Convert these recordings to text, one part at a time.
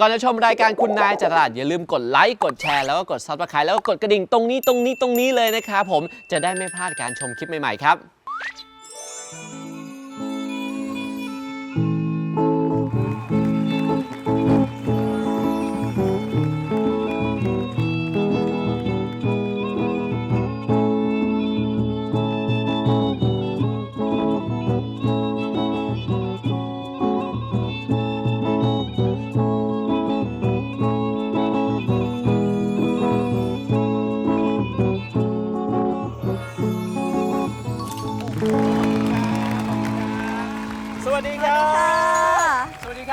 ก่อนจะชมรายการคุณนายจักราดอย่าลืมกดไลค์กดแชร์แล้วก็กดซับสไครต์แล้วก็กดกระดิ่งตรงนี้ตรงนี้ตรงนี้เลยนะครับผมจะได้ไม่พลาดการชมคลิปใหม่ๆครับ วัสดีครับสวัสดี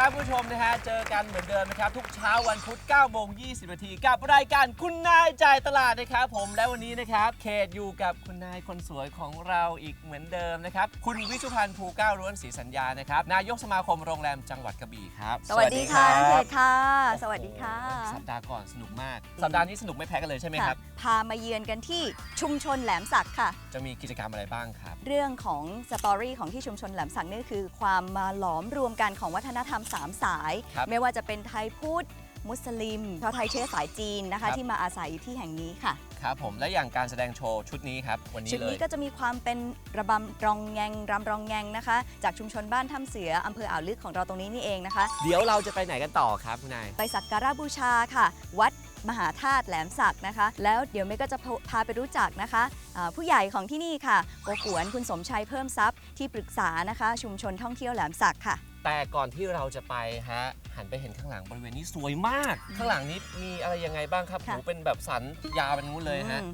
ครับผู้ชมนะฮะ เจอกันเหมือนเดิมนะครับ ทุกเช้าวันพุธ9โมง20นาทีกับรายการคุณนายจ่ายตลาดนะครับผมและวันนี้นะครับ เขตอยู่กับคุณนายคนสวยของเราอีกเหมือนเดิมนะครับ คุณวิชุพันธ์ภูเก้าร้วนศรีสัญญานะครับ นายกสมาคมโรงแรมจังหวัดกระบี่ครับสวัสดีค่ะรับน้องเขตค่ะ สวัสดีค่ะ สัปดาห์ก่อนสนุกมาก สัปดาห์นี้สนุกไม่แพ้กันเลยใช่ไหมครับพามาเยือนกันที่ชุมชนแหลมสักค่ะ จะมีกิจกรรมอะไรบ้างครับ เรื่องของสตอรี่ของที่ชุมชนแหลมสักนี่คือ ความมาหลอมรวมกันของวัฒนธรรมสามสาย ครับไม่ว่าจะเป็นไทยพุทธมุสลิมชาวไทยเชื้อสายจีนนะครัคะ บ ที่มาอาศัยอยู่ที่แห่งนี้ค่ะ ครับผมและอย่างการแสดงโชว์ชุดนี้ครับวันนี้ชุดเลย นี้ก็จะมีความเป็นระบำรองแงงรำรองแงงนะคะ จากชุมชนบ้านถ้ำเสืออำเภออ่าวลึกของเราตรงนี้นี่เองนะคะ เดี๋ยวเราจะไปไหนกันต่อครับคุณนาย ไปสักการะบูชาค่ะ วัดมหาธาตุแหลมสักนะคะ แล้วเดี๋ยวเมย์ก็จะพาพาไปรู้จักนะคะอ่าผู้ใหญ่ของที่นี่ค่ะโกกวนคุณสมชัยเพิ่มทรัพย์ที่ปรึกษานะคะ ชุมชนท่องเที่ยวแหลมสักค่ะ แต่ก่อนที่เราจะไปฮะหันไปเห็นข้างหลังบริเวณนี้สวยมาก ข้างหลังนี้มีอะไรยังไงบ้างครับค่ะ หูเป็นแบบสันยาวเป็นงู้นเลยฮะ อืม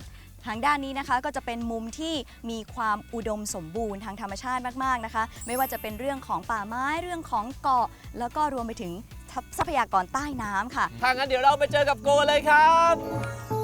ทางด้านนี้นะคะก็จะเป็นมุมที่มีความอุดมสมบูรณ์ทางธรรมชาติมากๆนะคะ ไม่ว่าจะเป็นเรื่องของป่าไม้เรื่องของเกาะ แล้วก็รวมไปถึงทรัพยากรใต้น้ำค่ะ ถ้างั้นเดี๋ยวเราไปเจอกับโกเลยครับ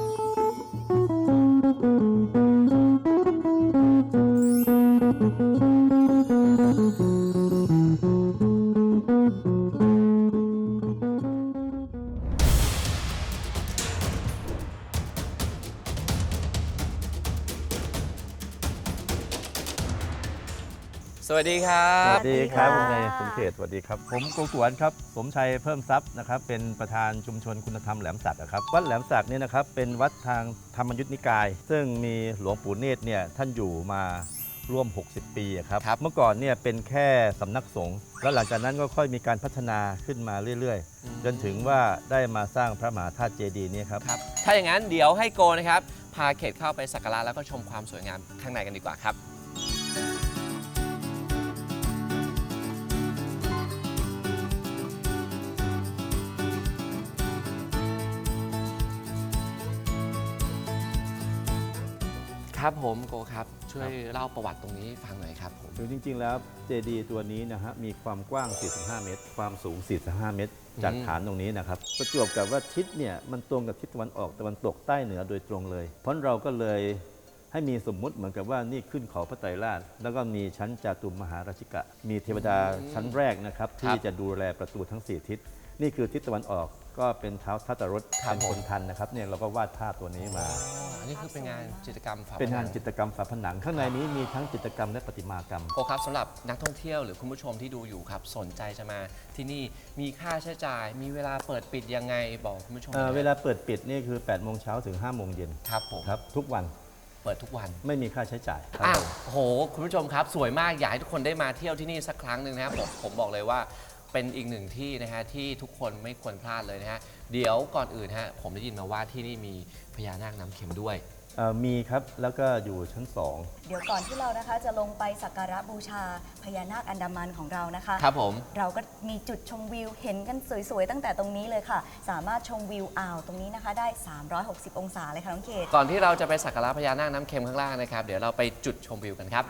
วัสดีครัสบ วัสดีครับสวัคุสณดีนายค่ะสมเขตสวัสดีครับ ผมโกกวนครับ สมชัยเพิ่มทรัพย์นะครับ เป็นประธานชุมชนคุณธรรมแหลมสักอะครับ วัดแหลมสักเนี่ยนะครับ เป็นวัดทางธรรมยุทธนิกาย ซึ่งมีหลวงปู่เนตรเนี่ยท่านอยู่มาร่วม 60 ปีอะครับ ครับ เมื่อก่อนเนี่ยเป็นแค่สำนักสงฆ์ แล้วหลังจากนั้นก็ค่อยมีการพัฒนาขึ้นมาเรื่อยๆ จนถึงว่าได้มาสร้างพระมหาธาตุเจดีย์เนี่ยครับ ครับ ถ้าอย่างนั้นเดี๋ยวให้โกนะครับ พาเขตเข้าไปสักการะแล้วก็ชมความสวยงามข้างในกันดีกว่าครับ ครับผมโกครับช่วยเล่าประวัติตรงนี้ให้ฟังหน่อยครับผมคือจริง ๆ แล้วเจดีย์ตัวนี้นะฮะมีความกว้าง 45 เมตร ความสูง 45 เมตร จากอืมฐานตรงนี้นะครับ ประจวบกับว่าทิศเนี่ยมันตรงกับทิศตะวันออกตะวันตกใต้เหนือโดยตรงเลย เพราะเราก็เลยให้มีสมมุติเหมือนกับว่านี่ขึ้นเขาพระไตรราช แล้วก็มีชั้นจาตุมมหาราชิกะ มีเทวดาชั้นแรกนะครับที่จะดูแลประตูทั้ง 4 ทิศ นี่คือทิศตะวันออกก็เป็นเท้าทัตตรถครับเป็นคนทันนะครับเนี่ยเราก็วาดภาพตัวนี้มาอ๋ออั นนี้คือเป็นงานจิตรกรรมฝาเป็นงานผจิตรกรรมฝาผนัง ข้างในนี้มีทั้งจิตรกรรมและประติมากรรมโกครับสำหรับนักท่องเที่ยวหรือคุณผู้ชมที่ดูอยู่ครับ สนใจจะมาที่นี่มีค่าใช้จ่าย มีเวลาเปิดปิดยังไงบอกคุณผู้ชมหเอ่น่ออยเวลาเปิดปิดนี่คือ8โมงเช้าถึง5โมงเย็นครับผมครับทุกวันเปิดทุกวัน ไม่มีค่าใช้จ่ายครับอ้าวผม โห คุณผู้ชมครับ สวยมาก อยากให้ทุกคนได้มาเที่ยวที่นี่สักครั้งหนึ่งนะครับผมผมบอกเลยว่า เป็นอีกหนึ่งที่นะฮะที่ทุกคนไม่ควรพลาดเลยนะฮะเดี๋ยวก่อนอื่นฮะผมได้ยินมาว่าที่นี่มีพญานาคน้ำเค็มด้วย เอ่อมีครับแล้วก็อยู่ชั้นเดี๋ยวก่อนที่เรานะคะจะลงไปสักการะบูชาพญานาคอันดามันของเรานะคะ ครับผม เราก็มีจุดชมวิวเห็นกันสวยๆ ตั้งแต่ตรงนี้เลยค่ะ สามารถชมวิวอ่าวตรงนี้นะคะได้ 360 องศาเลยค่ะน้องเขต ก่อนที่เราจะไปสักการะพญานาคน้ำเค็มข้างล่างนะครับ เดี๋ยวเราไปจุดชมวิวกันครับ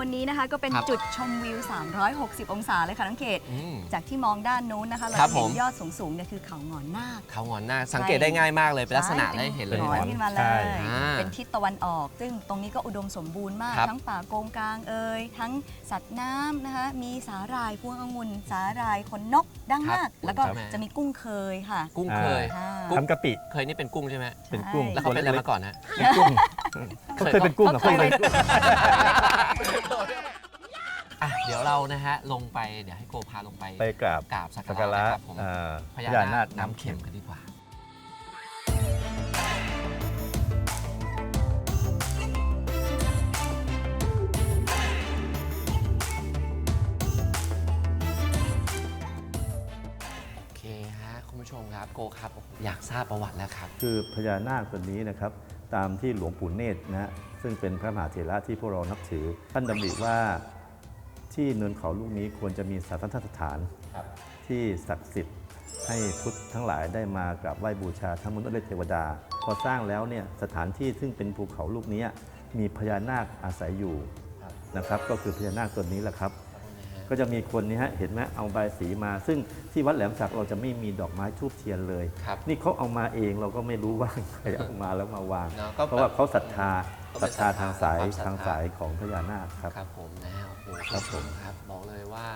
บนนี้นะคะ ก็เป็นครับจุดชมวิว 360 องศาเลยค่ะน้องเขต อืมจากที่มองด้านนู้นนะคะ เราครับจะเห็ผนมยอดสูงๆเนี่ยคือเขาหงอนนาค เขาหงอนหน้าคสังเกตได้ง่ายมากเลยเป็นลักษณะได้เห็นเลยหงอนขึ้นมาเลใช่ ย อ่าเป็นทิศตะวันออก ซึ่งตรงนี้ก็อุดมสมบูรณ์มาก ครับทั้งป่าโกงกลางเอ่ยทั้งสัตว์น้ำนะคะ มีสาหร่ายพวงองุ่นสาหร่ายขนนกดังมาก ครับแล้วก็ครับ จะมีกุ้งเคยค่ะ กุ้งเคย อ่า กุ้ง ทำกะปิเคยนี่เป็นกุ้งใช่ไหมเป็นกุ้งแล้วเขาเป็นอะไรมาก่อนนะเป็นกุ้งเขาเคยเป็นกุ้งเหรอเขาเคยเป็นอะเดี๋ยวเรานะฮะลงไปเดี๋ยวให้โกพาลงไปไปกราบกราบสักสักกาการะระนะครับผมอ่าพพญาญานานาคคน้ำน้ำเค็เค็มมกันดีกว่า กครับผมอยากทราบประวัติแล้วครับ คือพญานาคตัวนี้นะครับตามที่หลวงปู่เนตรนะฮะซึ่งเป็นพระมหาเถระที่พวกเรานับถือ ท่านดำริว่าที่เนินเขาลูกนี้ควรจะมีสถานสถานครับที่ศักดิ์สิทธิ์ให้พุทธทั้งหลายได้มากราบไหว้บูชาทั้งมนุษย์และเทวดา พอสร้างแล้วเนี่ยสถานที่ซึ่งเป็นภูเขาลูกนี้มีพญานาคอาศัยอยู่ครับนะครับ ก็คือพญานาคตัวนี้แหละครับ ก็จะมีคนนี้ฮะเห็นไหมเอาใบายสีมา ซึ่งที่วัดแหลมสักเราจะไม่มีดอกไม้ทูบเทียนเลย ครับนี่เขาเอามาเองเราก็ไม่รู้ว่าใครเอามาแล้วมาวาง เนอะก็เพราะว่าเขาศรัทธาก็ศเป็รันทธาทางสายความศรัทธา ทางสายของพญานาคครับ ครับผมนะฮะโอ้โหครับผมครับบอกเลยว่า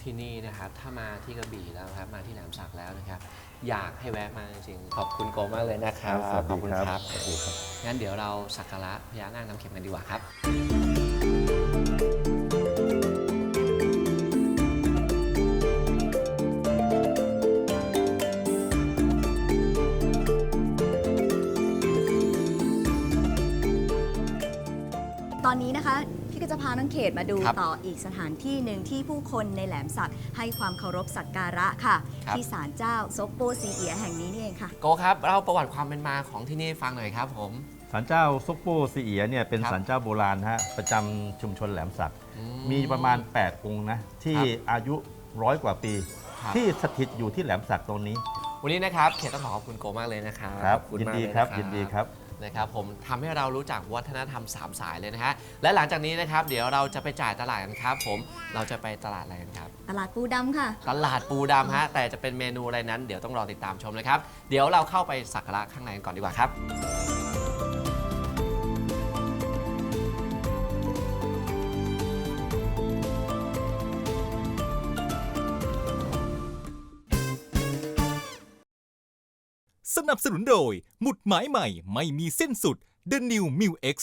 ที่นี่นะครับถ้ามาที่กระบี่แล้วครับมาที่หนามสักแล้วนะครับ อยากให้แวะมาจริงๆขอบคุณโกมากเลยนะครับสวัสขอดีบคุณครับครับสวัสดีครับ งั้นเดี๋ยวเราสักการะพญานาคน้ำเข็มกันดีกว่าครับ เขตมาดูครับต่ออีกสถานที่หนึ่งที่ผู้คนในแหลมสักให้ความเคารพสักการะค่ะ ครับ ที่ศาลเจ้าซกโปซีเอียแห่งนี้นี่เองค่ะ โกครับเล่าประวัติความเป็นมาของที่นี่ให้ฟังหน่อยครับผม ศาลเจ้าซกโปซีเอียเนี่ยเป็นครับศาลเจ้าโบราณฮะประจำชุมชนแหลมสักอืมีประมาณ 8 องค์นะที่ครับอายุร้อยกว่าปี ครับ ที่สถิตอยู่ที่แหลมสักตรงนี้วันนี้นะครับเขตต้องขอขอบคุณโกมากเลยนะครับครับ ขอณยินมากดีเลยครับนะยินดีครับ นะครับผมทำให้เรารู้จักวัฒนธรรมสามสายเลยนะฮะและหลังจากนี้นะครับ เดี๋ยวเราจะไปจ่ายตลาดกันครับผมเราจะไปตลาดอะไรกันครับ ตลาดปูดำค่ะ ตลาดปูดำฮะแต่จะเป็นเมนูอะไรนั้นเดี๋ยวต้องรอติดตามชมนะครับ เดี๋ยวเราเข้าไปสักการะข้างในกันก่อนดีกว่าครับ นับสนุนโดย หมุดหมายใหม่ไม่มีสิ้นสุด The New m i l X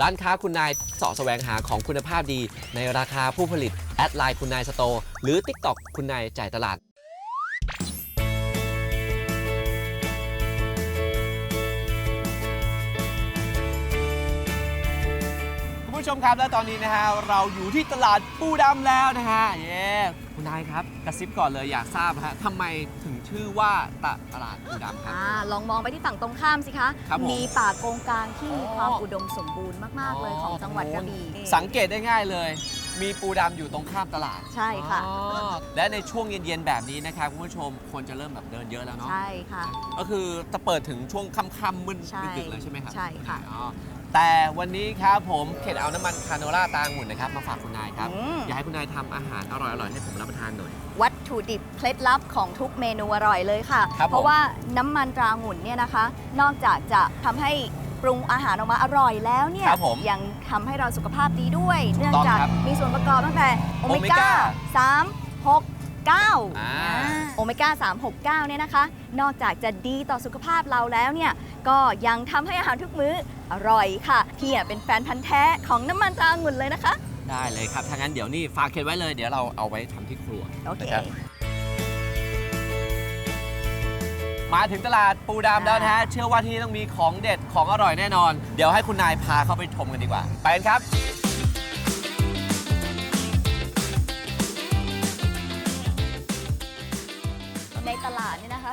ร้านค้าคุณนายเสาะแสวงหาของคุณภาพดี ในราคาผู้ผลิต แอดไลน์คุณนายสโตร์หรือ TikTok คุณนายจ่ายตลาด ผู้ชมครับและตอนนี้นะฮะเราอยู่ที่ตลาดปูดำแล้วนะฮะเย้คุณนายครับกระซิบก่อนเลยอยากทราบฮะทำไมถึงชื่อว่าตตลาดปูดำครับ อ่าลองมองไปที่ฝั่งตรงข้ามสิคะ ครับผมมีป่าโกงกลางที่มีอ๋อความอุดมสมบูรณ์มาก ๆ เลยของจังหวัดกระบี่สังเกตได้ง่ายเลย มีปูดำอยู่ตรงข้ามตลาดใช่ค่ะ อ๋อและในช่วงเย็นๆแบบนี้นะครับคุณผู้ชมคนจะเริ่มแบบเดินเยอะแล้วเนาะ ใช่ค่ะ ก็คือจะเปิดถึงช่วงค่ำๆมึนใช่ดึกๆเลยใช่ไหมครับใช่ค่ะ อ๋อ แต่วันนี้ครับผมเขตเอาน้ำมันคาโนล่าตาองุ่นนะครับมาฝากคุณนายครับ อืม อยากให้คุณนายทำอาหารอร่อยๆให้ผมรับประทานหน่อย วัตถุดิบเคล็ดลับของทุกเมนูอร่อยเลยค่ะ ครับผม เพราะว่าน้ำมันตราหงุ่นเนี่ยนะคะ นอกจากจะทำให้ปรุงอาหารออกมาอร่อยแล้วเนี่ยครับผม ยังทำให้เราสุขภาพดีด้วยถูกเนื่องต้องจากครับมีส่วนประกอบตั้งแต่โอเมโอเมก้าก้า3 6 9อ่า โอเมก้า3 6 9เนี่ยนะคะ นอกจากจะดีต่อสุขภาพเราแล้วเนี่ยก็ยังทำให้อาหารทุกมื้อ อร่อยค่ะ พี่อะเป็นแฟนพันธ์แท้ของน้ำมันตราหงุ่นเลยนะคะ ได้เลยครับถ้างั้นเดี๋ยวนี่ฝากเขตไว้เลย เดี๋ยวเราเอาไว้ทำที่ครัวโอเค นะครับมาถึงตลาดปูดำแล้วนะฮะ เชื่อว่าที่นี่ต้องมีของเด็ดของอร่อยแน่นอน เดี๋ยวให้คุณนายพาเข้าไปชมกันดีกว่า ไปกันครับ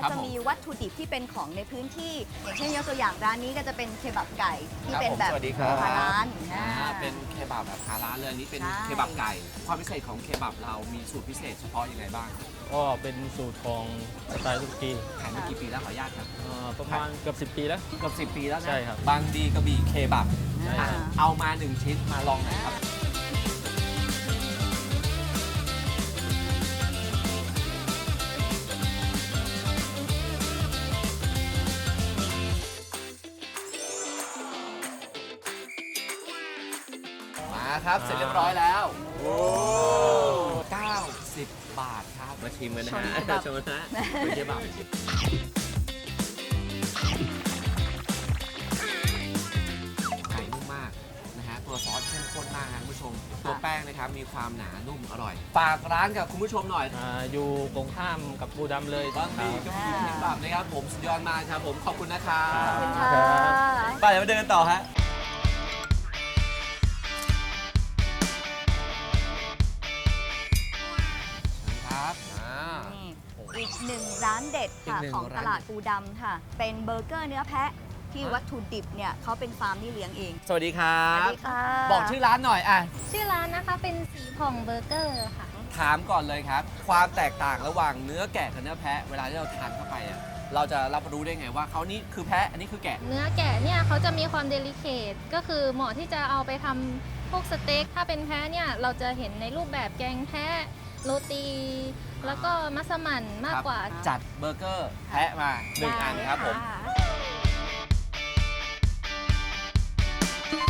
คะครับจะผมมีวัตถุดิบที่เป็นของในพื้นที่ อย่างเช่นยกตัวอย่างร้านนี้ก็จะเป็นเคบับไก่ที่ครับเป็นผมแบบสวัสดีครับฮาลานอ่า อ่าเป็นเคบับแบบฮาลาลเลยอันนี้เป็นใช่ เคบับไก่ ความพิเศษของเคบับเรามีสูตรพิเศษเฉพาะยังไงบ้างก็เป็นสูตรของสไตล์ตุรกีขายมากี่ปีแล้วขออนุญาตครับ เอ่อประมาณเกือบ10 ปีแล้ว เกือบ10 ปีแล้วนะใช่ครับบางดีกระบี่เคบับใช่อะครับเอามาหนึ่งชิ้นมาลองหน่อยครับ ครับ เสร็จเรียบร้อยแล้วโอ้99บาทครับ มาชิมกันนะชนฮะเคบับชมนะเป็นเคบับไก่นุ่มมากนะฮะ ตัวซอสเข้มข้นมากนะคุณผู้ชม ตัวแป้งนะครับ มีความหนานุ่มอร่อย ฝากร้านกับคุณผู้ชมหน่อย อ่าอยู่ตรงข้ามกับปูดำเลยบางทีก็มีเคบับนะครับผม สุดยอดมากครับผม ขอบคุณนะครับ ขอบคุณค่ะ ไปเดี๋ยวมาเดินกันต่อฮะ เด็ดค่ะอีกหนึ่งของร้านตลาดปูดำค่ะ เป็นเบอร์เกอร์เนื้อแพะที่วัตถุดิบเนี่ยเขาเป็นฟาร์มที่เลี้ยงเอง สวัสดีครัสวัสบดีค่ะบอกชื่อร้านหน่อยอะ ชื่อร้านนะคะเป็นสีผ่องเบอร์เกอร์ค่ะ ถามก่อนเลยครับ ความแตกต่างระหว่างเนื้อแกะกับเนื้อแพะ เวลาที่เราทานเข้าไปอะเราจะรับรู้ได้ไงว่าเขานี่คือแพะอันนี้คือแกะ เนื้อแกะเนี่ยเขาจะมีความเดลิเคทก็คือเหมาะที่จะเอาไปทำพวกสเต็กถ้าเป็นแพะเนี่ยเราจะเห็นในรูปแบบแกงแพะ โรตี แล้วก็มัสมั่นมากกว่าจัดเบอร์เกอร์แพะมาหนึ่งอันครับผม ได้ะ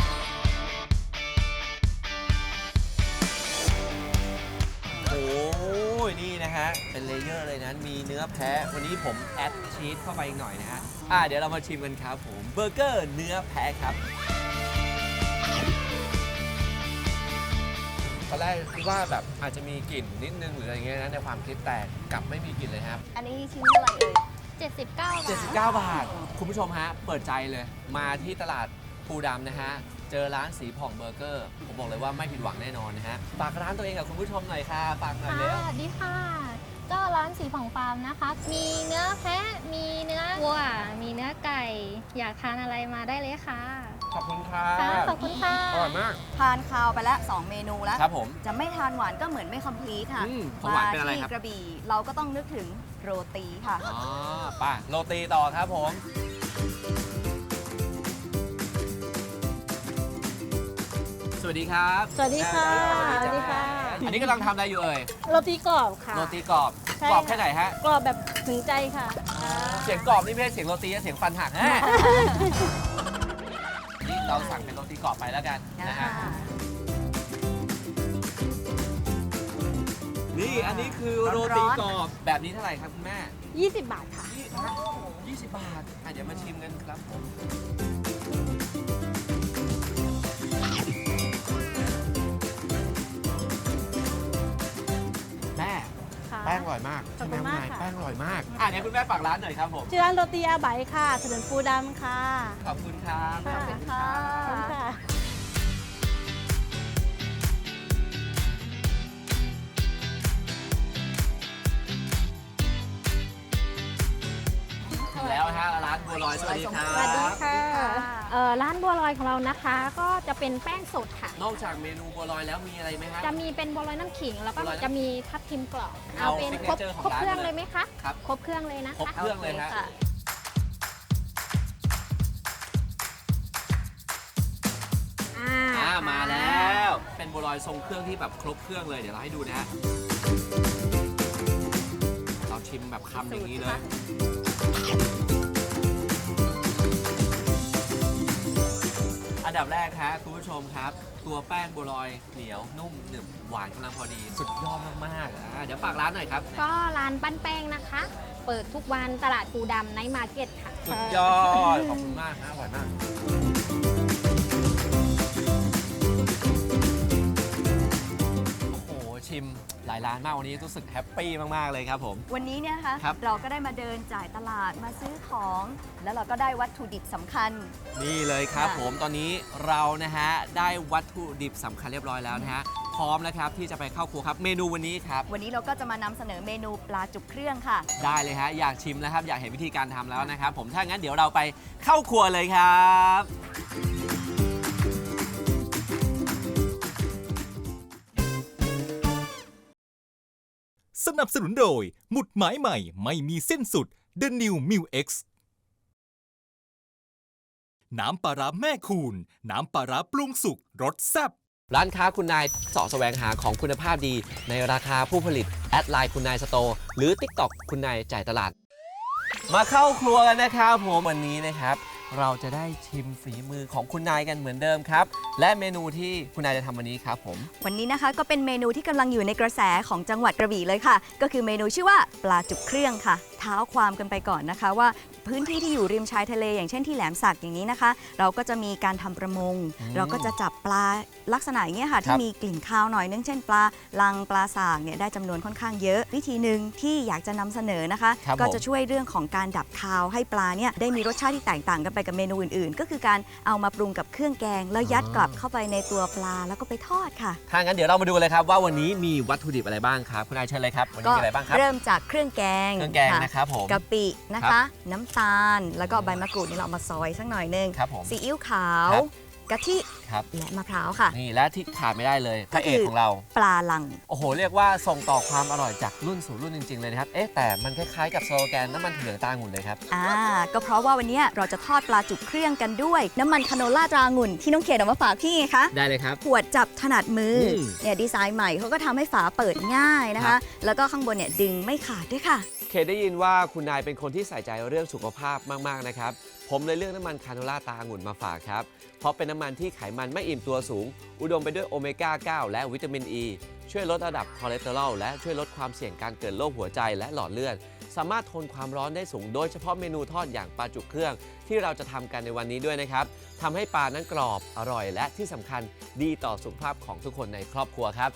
โอ้ยนี่นะฮะ เป็นเลเยอร์เลยนะ มีเนื้อแพะ วันนี้ผมแอดชีสเข้าไปอีกหน่อยนะฮะ อ่า เดี๋ยวเรามาชิมกันครับผม เบอร์เกอร์เนื้อแพะครับ อนแรกคิดว่าแบบอาจจะมีกลิ่นนิดนึงหรืออะไรเงี้ยนะในความคิดแต่กลับไม่มีกลิ่นเลยครับ อันนี้ชิ้นเท่าไหร่เอ่ย79 บาท 79 บาท คุณผู้ชมฮะ เปิดใจเลย มาที่ตลาดปูดำนะฮะ เจอร้านสีผ่องเบอร์เกอร์ ผมบอกเลยว่าไม่ผิดหวังแน่นอนนะฮะ ฝากร้านตัวเองกับคุณผู้ชมหน่อยค่ะ ฝากหน่อยค่ะเร็ว สวัสดีค่ะ ก็ร้านสีผ่องฟาร์มนะคะ มีเนื้อแพะ มีเนื้อวัว มีเนื้อไก่ อยากทานอะไรมาได้เลยค่ะ ขอบคุณครัค่ะบขอบคุณค่ะ อร่อยมาก ทานข้าวไปแล้ว 2 เมนูแล้ว ครับผม จะไม่ทานหวานก็เหมือนไม่คอมพลีทค่ะอืมของหวานเป็นอะไรที่ครับกระบี่เราก็ต้องนึกถึงโรตีค่ะ อ๋อไป่ะโรตีต่อครับผม สวัสดีครับสวัสดีค่ะ สวัสสวัสดีค่ะ อันนี้กำลังทำอะไรอยู่เอ่ยโรตีกรอบค่ะ โรตีกรอบใช่ กรอบค่ะแค่ไหนฮะ กรอบแบบถึงใจค่ะ เสียงกรอบนี่ไม่ใช่เสียงโรตีนะเสียงฟันหักฮะนี่เราสั่งเป็นโรตีกรอบไปแล้วกันนะฮะนี่อันนี้คือโรตีกรอบแบบนี้เท่าไหร่ครับคุณแม่20 บาทค่ะ ยี่สิบบาทอะเดี๋ยวมาชิมกันครับผมแม่ แป้งอร่อยมากขอบคุณมากค่ะ แป้งอร่อยมาก อะเดี๋ยวคุณแม่ฝากร้านหน่อยครับผม ชื่อร้านโรตีอาไบค่ะถนนปูดำค่ะ ขอบคุณครับค่ะขอบคุณค่ะ ขอบคุณค่ะแล้วฮะร้านบัวลอยสวัสดีครับ สวัสดีค่ะ เอ่อร้านบัวลอยของเรานะคะ ก็จะเป็นแป้งสดค่ะ นอกจากเมนูบัวลอยแล้วมีอะไรไหมฮะ จะมีเป็นบัวลอยน้ำขิง แล้วก็บัวลอยน้ำจะมีทับทิมกรอบเอาเอาเป็นครบ signature ของครบร้านเครื่องเลยเลยไหมคะครับครบเครื่องเลยนะครบคะเครื่องเลยฮะโอเคค่ะอ่าอ่ามาแล้ว เป็นบัวลอยทรงเครื่องที่แบบครบเครื่องเลยเดี๋ยวเราให้ดูนะฮะเราชิมแบบคำอย่างนี้เลย ดับแรกฮะคุณผู้ชมครับ ตัวแป้งบัวลอยเหนียวนุ่มหนึบหวานกำลังพอดี สุดยอดมากๆอ่าเดี๋ยวฝากร้านหน่อยครับ ก็ร้านปั้นแป้งนะคะ เปิดทุกวันตลาดปูดำไนท์มาร์เก็ตค่ะ สุดยอด ขอบคุณมากฮะอร่อยมากโอ้โหชิม หลายร้านมากวันนี้รู้สึกแฮปปี้มาก ๆ เลยครับผม วันนี้เนี่ยนะคะครับ เราก็ได้มาเดินจ่ายตลาดมาซื้อของ แล้วเราก็ได้วัตถุดิบสำคัญ นี่เลยครับค่ะผมตอนนี้เรานะฮะได้วัตถุดิบสำคัญเรียบร้อยแล้วนะฮะพร้อมแล้วครับที่จะไปเข้าครัวครับเมนูวันนี้ครับ วันนี้เราก็จะมานำเสนอเมนูปลาจุกเครื่องค่ะ ได้เลยฮะ อยากชิมแล้วครับ อยากเห็นวิธีการทำแล้วนะครับผมถ้างั้นเดี๋ยวเราไปเข้าครัวเลยครับ สนับสนุนโดย หมุดหมายใหม่ไม่มีสิ้นสุด The New m i l X น้ำปลาร้าแม่คูณ น้ำปลาร้าปรุงสุกรสแซ่บร้านค้าคุณนายเสาะแสวงหาของคุณภาพดี ในราคาผู้ผลิต แอดไลน์คุณนายสโตร์หรือ TikTok คุณนายจ่ายตลาด มาเข้าครัวกันนะครับผมวันนี้นะครับ เราจะได้ชิมฝีมือของคุณนายกันเหมือนเดิมครับ และเมนูที่คุณนายจะทำวันนี้ครับผม วันนี้นะคะก็เป็นเมนูที่กำลังอยู่ในกระแสของจังหวัดกระบี่เลยค่ะ ก็คือเมนูชื่อว่าปลาจุกเครื่องค่ะ เท้าความกันไปก่อนนะคะว่า พื้นที่ที่อยู่ริมชายทะเลอย่างเช่นที่แหลมสักอย่างนี้นะคะ เราก็จะมีการทำประมงอืมเราก็จะจับปลาลักษณะอย่างเงี้ยค่ะครัที่บมีกลิ่นคาวหน่อยนึงเช่นปลาลังปลาสากเนี่ยได้จำนวนค่อนข้างเยอะ วิธีหนึ่งที่อยากจะนำเสนอนะคะ ครับก็ผมจะช่วยเรื่องของการดับคาวให้ปลาเนี่ยได้มีรสชาติที่แตกต่างกันไปกับเมนูอื่นๆ ก็คือการเอามาปรุงกับเครื่องแกง แล้วยัดกลับเข้าไปในตัวปลาแล้วก็ไปทอดค่ะ ถ้างั้นเดี๋ยวเรามาดูเลยครับว่าวันนี้มีวัตถุดิบอะไรบ้างครับคุณนายเชิญเลยครับวันนี้ก็มีอะไรบ้างครับ เริ่มจากเครื่องแกงเครื่องแกงค่ะนะครับผม กะปินะคะน้ำตาล แล้วก็ใบมะกรูดนี่เราเอามาซอยสักหน่อยนึงครับผม ซีอิ๊วขาวครับ กะทิครับ และมะพร้าวค่ะ นี่และที่ขาดไม่ได้เลยพระเอกก็คือของเรา ปลาลัง โอ้โห เรียกว่าส่งต่อความอร่อยจากรุ่นสู่รุ่นจริง ๆ เลยนะครับ เอ๊ะ แต่มันคล้ายๆกับสโลแกนน้ำมันเหลืองตาองุ่นเลยครับ อ่าก็เพราะว่าวันนี้เราจะทอดปลาจุกเครื่องกันด้วย น้ำมันคาโนล่าตรางุ่นที่น้องเขตเอามาฝากพี่ไงคะ ได้เลยครับ ขวดจับถนัดมืออมเนี่ยดีไซน์ใหม่เขาก็ทำให้ฝาเปิดง่ายนะครัคะ บ แล้วก็ข้างบนเนี่ยดึงไม่ขาดด้วยค่ะ เคยได้ยินว่าคุณนายเป็นคนที่ใส่ใจเรื่องสุขภาพมาก ๆ นะครับ ผมเลยเลือกน้ำมันคาโนล่าตาองุ่นมาฝากครับ เพราะเป็นน้ำมันที่ไขมันไม่อิ่มตัวสูง อุดมไปด้วยโอเมก้า 9 และวิตามินอ e, ีช่วยลดระดับคอเลสเตอรอลและช่วยลดความเสี่ยงการเกิดโรคหัวใจและหลอดเลือด สามารถทนความร้อนได้สูงโดยเฉพาะเมนูทอดอย่างปลาจุกเครื่อง ที่เราจะทำกันในวันนี้ด้วยนะครับทำให้ปลานั้นกรอบอร่อย และที่สำคัญดีต่อสุขภาพของทุกคนในครอบครัวครับ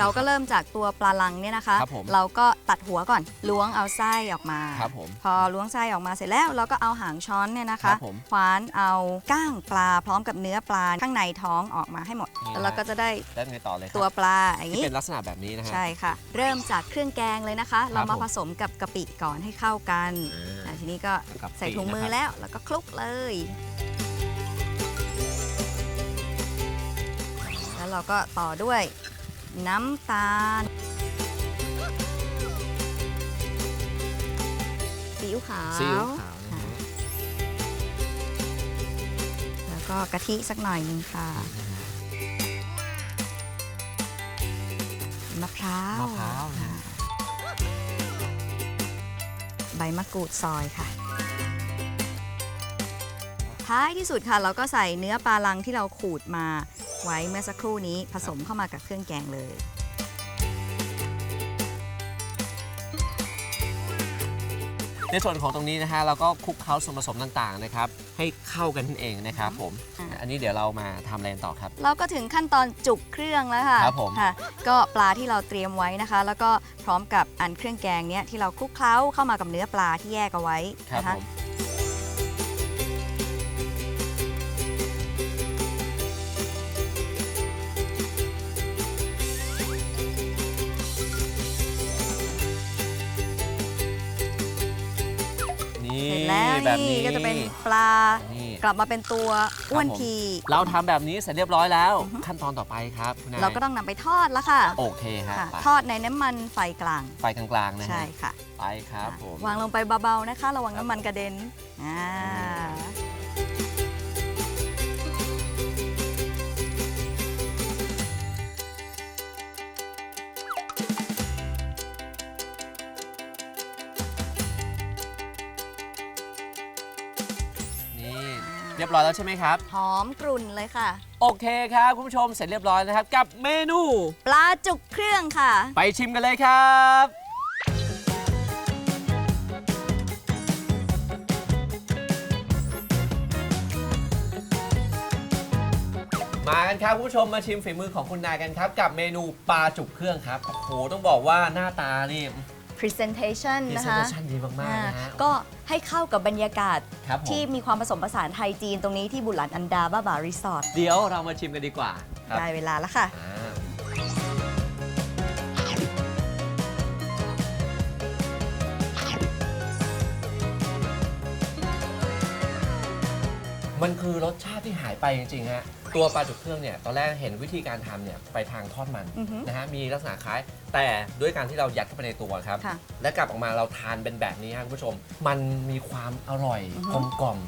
เราก็เริ่มจากตัวปลาลังเนี่ยนะคะ ครับผมเราก็ตัดหัวก่อนล้วงเอาไส้ออกมา ครับผมพอล้วงไส้ออกมาเสร็จแล้วเราก็เอาหางช้อนเนี่ยนะครัคะบผมคว้านเอาก้างปลาพร้อมกับเนื้อปลาข้างในท้องออกมาให้หมด นี่แล้วเราก็จะได้แล้วไงต่อเลยครับตัวปลาอย่างที่นี้ เป็นลักษณะแบบนี้นะฮะ ใช่ค่ะ เริ่มจากเครื่องแกงเลยนะคะ เรามาผมผสมกับกะปิก่อนให้เข้ากันอ่าอะทีนี้ก็กะปิใส่ถุงมือนะครับ แล้วแล้วก็คลุกเลย แล้วเราก็ต่อด้วย น้ำตาล ซีอิ๊วขาวซีอิ๊วขาวนะฮะแล้วก็กะทิสักหน่อยหนึงค่ะ มะพร้าวมะพร้าวนะค่ะใบมะกรูดซอยค่ะ ท้ายที่สุดค่ะ เราก็ใส่เนื้อปลาลังที่เราขูดมา ไว้เมื่อสักครู่นี้ผสมเข้ามากับเครื่องแกงเลย ในส่วนของตรงนี้นะฮะเราก็คลุกเคล้าส่วนผสมต่างๆนะครับ ให้เข้ากันนั่นเองนะครับผม อ่า อันนี้เดี๋ยวเรามาทำอะไรกันต่อครับ เราก็ถึงขั้นตอนจุกเครื่องแล้วค่ะครับผมค่ะก็ปลาที่เราเตรียมไว้นะคะ แล้วก็พร้อมกับอันเครื่องแกงเนี้ยที่เราคลุกเคล้าเข้ามากับเนื้อปลาที่แยกเอาไว้ครับนะผคะม แล้วแบบนี่นี้ก็จะเป็นปลานี่กลับมาเป็นตัวอ้วนครับผมที เราทำแบบนี้เสร็จเรียบร้อยแล้ว ขั้นตอนต่อไปครับคุณนายเราก็ต้องนำไปทอดแล้วค่ะโอเคฮะค่ะ ไปทอดในน้ำมันไฟกลาง ไฟกลางๆนะฮะใช่ค่ะ ไปครับผม วางลงไปเบาๆนะคะ ระวังน้ำมันกระเด็นอ่า ยบร้อยแล้วใช่ไหมครับ หอมกรุ่นเลยค่ะ โอเคครับ คุณผู้ชมเสร็จเรียบร้อยนะครับ กับเมนู ปลาจุกเครื่องค่ะ ไปชิมกันเลยครับ มากันครับคุณผู้ชมมาชิมฝีมือของคุณนายกันครับ กับเมนูปลาจุกเครื่องครับโอ้โหต้องบอกว่าหน้าตานี่ presentation พรีนะเซนคะเทชันดีมากๆนะฮะอ่าก็ให้เข้ากับบรรยากาศครับผม ที่มีความผสมผสานไทยจีนตรงนี้ที่บุหลันอันดาบ้าบารีสอร์ทเดี๋ยวเรามาชิมกันดีกว่าครับได้เวลาแล้วค่ะ อ่า มันคือรสชาติที่หายไปจริงๆฮะตัวปลาจุกเครื่องเนี่ยตอนแรกเห็นวิธีการทำเนี่ยไปทางทอดมันอือฮึนะฮะมีลักษณะคล้าย แต่ด้วยการที่เรายัดเข้าไปในตัวครับ ค่ะและกลับออกมาเราทานเป็นแบบนี้ครับคุณผู้ชม มันมีความอร่อยอือฮึกลมกล่อม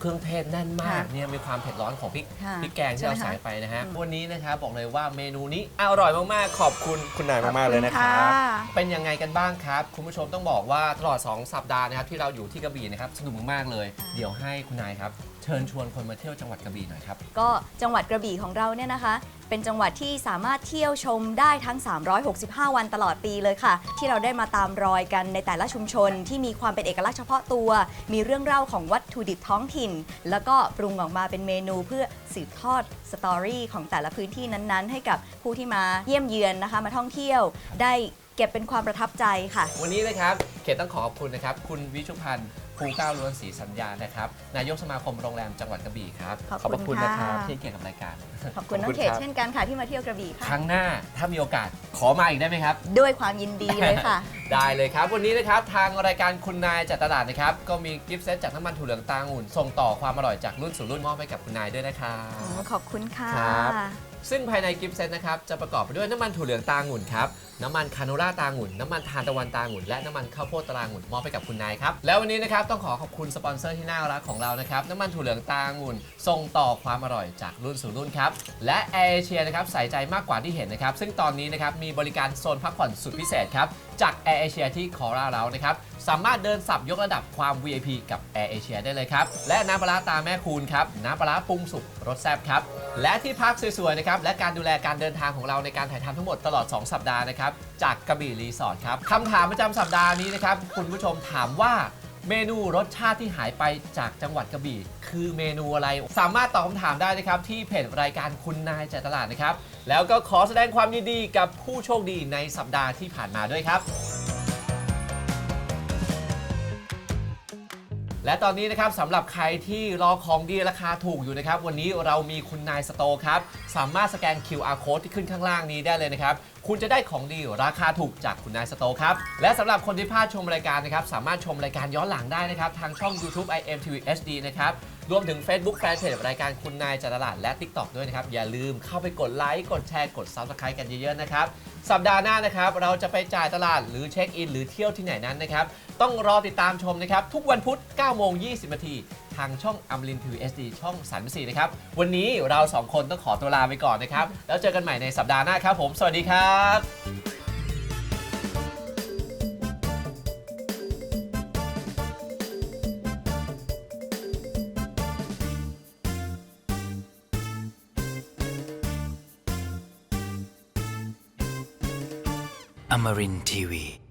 เครื่องเทศแน่นมากค่ะเนี่ยมีความเผ็ดร้อนของพริกค่ะพริกแกงที่เราใช่ไหมคะ ใส่ไปนะฮะอืมวันนี้นะครับบอกเลยว่าเมนูนี้อร่อยมากๆขอบคุณคุณนายมากๆเลยนะครับ เป็นยังไงกันบ้างครับ คุณผู้ชมต้องบอกว่าตลอด 2 สัปดาห์นะครับที่เราอยู่ที่กระบี่นะครับสนุกมากๆเลย เดี๋ยวให้คุณนายครับ เชิญชวนคนมาเที่ยวจังหวัดกระบี่หน่อยครับ ก็จังหวัดกระบี่ของเราเนี่ยนะคะ เป็นจังหวัดที่สามารถเที่ยวชมได้ทั้ง 365 วันตลอดปีเลยค่ะ ที่เราได้มาตามรอยกันในแต่ละชุมชน ที่มีความเป็นเอกลักษณ์เฉพาะตัว มีเรื่องเล่าของวัตถุดิบท้องถิ่น แล้วก็ปรุงออกมาเป็นเมนูเพื่อสืบทอดสตอรี่ของแต่ละพื้นที่นั้นๆ ให้กับผู้ที่มาเยี่ยมเยือนนะคะ มาท่องเที่ยวได้เก็บเป็นความประทับใจค่ะ วันนี้นะครับ เขตต้องขอขอบคุณนะครับ คุณวิชุพันธ์ ภูเก้าล้วนศรีสัญญานะครับ นายกสมาคมโรงแรมจังหวัดกระบี่ครับขอบคุณพระคุณนะครับค่ะที่ให้เกียรติกับรายการ ขอบคุณน้องเขตรับเช่นกันค่ะที่มาเที่ยวกระบี่คค่ะรั้งหน้าถ้ามีโอกาสขอมาอีกได้ไหมครับ ด้วยความยินดีเลยค่ะ ได้เลยครับ วันนี้นะครับทางรายการคุณนายจัดตลาดนะครับ ก็มีกิฟต์เซตจากน้ำมันถั่วเหลืองตาองุ่น ส่งต่อความอร่อยจากรุ่นสู่รุ่นมอบให้กับคุณนายด้วยนะครับอ๋อขอบคุณค่ะครับ ซึ่งภายในกิฟต์เซตนะครับจะประกอบไปด้วยน้ำมันถั่วเหลืองตางุ่นครับน้ำมันคาโนล่าตางุ่น น้ำมันทานตะวันตางุ่น และน้ำมันข้าวโพดตางุ่นมอบให้กับคุณนายครับ แล้ววันนี้นะครับต้องขอขอบคุณสปอนเซอร์ที่น่ารักของเรานะครับ น้ำมันถั่วเหลืองตางุ่นส่งต่อความอร่อยจากรุ่นสู่รุ่นครับ และแอร์เอเชียนะครับใส่ใจมากกว่าที่เห็นนะครับ ซึ่งตอนนี้นะครับมีบริการโซนพักผ่อนสุดพิเศษครับจากแอร์เอเชียที่คอราเรานะครับสามารถเดินสับยกระดับความ VIP กับแอร์เอเชียได้เลยครับและน้ำปลาตาแม่คูณครับน้ำปลาปรุงสุกรสแซ่บครับและที่พักสวยๆนะครับและการดูแลการเดินทางของเราในการถ่ายทำทั้งหมดตลอด 2 สัปดาห์นะครับ จากกระบี่รีสอร์ทครับคำถามประจำสัปดาห์นี้นะครับ คุณผู้ชมถามว่าเมนูรสชาติที่หายไปจากจังหวัดกระบี่ คือเมนูอะไร สามารถตอบคำถามได้นะครับ ที่เพจรายการคุณนายจัดตลาดนะครับ แล้วก็ขอแสดงความยินดีกับผู้โชคดีในสัปดาห์ที่ผ่านมาด้วยครับ และตอนนี้นะครับสำหรับใครที่รอของดีราคาถูกอยู่นะครับ วันนี้เรามีคุณนายสโตครับ สามารถสแกน QR code ที่ขึ้นข้างล่างนี้ได้เลยนะครับ คุณจะได้ของดีราคาถูกจากคุณนายสโตครับ และสำหรับคนที่พลาดชมรายการนะครับ สามารถชมรายการย้อนหลังได้นะครับ ทางช่อง YouTube IMTV HD นะครับ รวมถึง Facebook Fanpage รายการคุณนายจัดตลาดและ TikTok ด้วยนะครับ อย่าลืมเข้าไปกดไลค์ กดแชร์ กด Subscribe กันเยอะๆนะครับ สัปดาห์หน้านะครับ เราจะไปจ่ายตลาดหรือเช็คอิน หรือเที่ยวที่ไหนนั้นนะครับ ต้องรอติดตามชมนะครับ ทุกวันพุธ9โมง20นาที ทางช่องอมรินทีวีเอสดีช่อง34นะครับ วันนี้เราสองคนต้องขอตัวลาไปก่อนนะครับ แล้วเจอกันใหม่ในสัปดาห์หน้าครับผม สวัสดีครับ Amarin Tiwi.